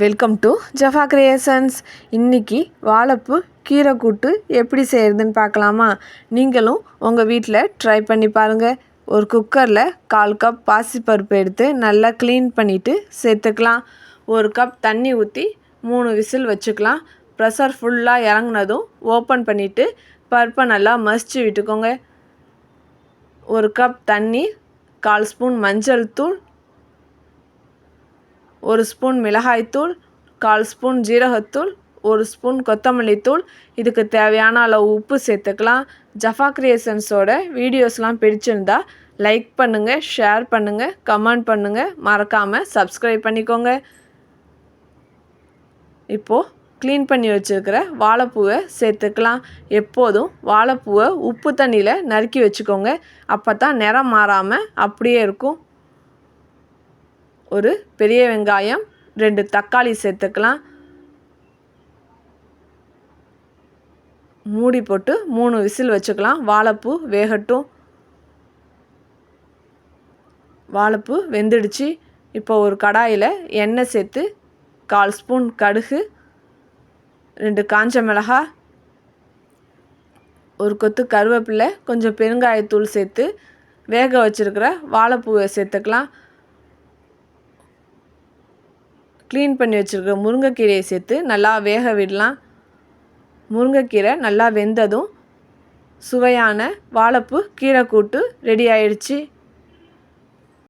Welcome to Jaffa creations இன்றைக்கி வாழைப்பூ கீரை கூட்டு எப்படி செய்கிறதுன்னு பார்க்கலாமா? நீங்களும் உங்கள் வீட்டில் ட்ரை பண்ணி பாருங்கள் ஒரு குக்கரில் கால் கப் பாசிப்பருப்பு எடுத்து நல்லா க்ளீன் பண்ணிவிட்டு சேர்த்துக்கலாம். ஒரு கப் தண்ணி ஊற்றி மூணு விசில் வச்சுக்கலாம். ப்ரெஷர் ஃபுல்லாக இறங்குனதும் ஓப்பன் பண்ணிவிட்டு பருப்பை நல்லா மசிச்சு விட்டுக்கோங்க. ஒரு கப் தண்ணி கால் ஸ்பூன் மஞ்சள் தூள் ஒரு ஸ்பூன் மிளகாய்த்தூள் கால் ஸ்பூன் ஜீரகத்தூள் ஒரு ஸ்பூன் கொத்தமல்லி தூள். இதுக்கு தேவையான அளவு உப்பு சேர்த்துக்கலாம். ஜஃபா கிரியேஷன்ஸோட வீடியோஸ்லாம் பிடிச்சிருந்தா லைக் பண்ணுங்கள் ஷேர் பண்ணுங்கள் கமெண்ட் பண்ணுங்கள் மறக்காமல் சப்ஸ்கிரைப் பண்ணிக்கோங்க. இப்போது க்ளீன் பண்ணி வச்சுருக்கிற வாழைப்பூவை சேர்த்துக்கலாம். எப்போதும் வாழைப்பூவை உப்பு தண்ணியில் நறுக்கி வச்சுக்கோங்க. அப்போ தான் நிறம் மாறாமல் அப்படியே இருக்கும். ஒரு பெரிய வெங்காயம் ரெண்டு தக்காளி சேர்த்துக்கலாம். மூடி போட்டு மூணு விசில் வச்சுக்கலாம். வாழைப்பூ வேகட்டும். வாழைப்பூ வெந்துடுச்சு. இப்போ ஒரு கடாயில் எண்ணெய் சேர்த்து கால் ஸ்பூன் கடுகு ரெண்டு காஞ்ச மிளகா ஒரு கொத்து கருவேப்பிலை கொஞ்சம் பெருங்காயத்தூள் சேர்த்து வேக வச்சுருக்கிற வாழைப்பூவை சேர்த்துக்கலாம். க்ளீன் பண்ணி வச்சுருக்க முருங்கைக்கீரையை சேர்த்து நல்லா வேக விடலாம். முருங்கைக்கீரை நல்லா வெந்ததும் சுவையான வாழைப்பூ கீரை கூட்டு ரெடி ஆயிடுச்சு.